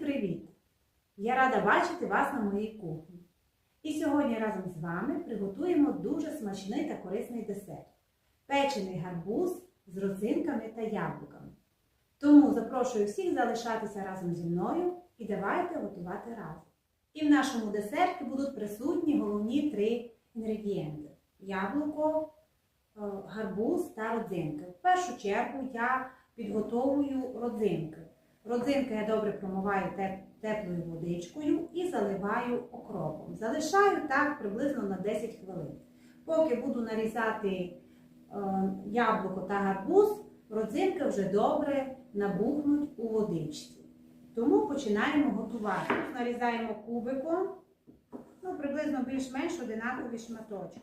привіт! Я рада бачити вас на моїй кухні. І сьогодні разом з вами приготуємо дуже смачний та корисний десерт печений гарбуз з родзинками та яблуками. Тому запрошую всіх залишатися разом зі мною і давайте готувати разом. І в нашому десерті будуть присутні головні три інгредієнти: яблуко, е, гарбуз та родзинки. В першу чергу я підготовую родзинки. Родзинки я добре промиваю теплою водичкою і заливаю окропом. Залишаю так приблизно на 10 хвилин. Поки буду нарізати е, яблуко та гарбуз, родзинки вже добре набухнуть у водичці. Тому починаємо готувати. Нарізаємо кубиком, ну, приблизно більш-менш одинакові шматочки.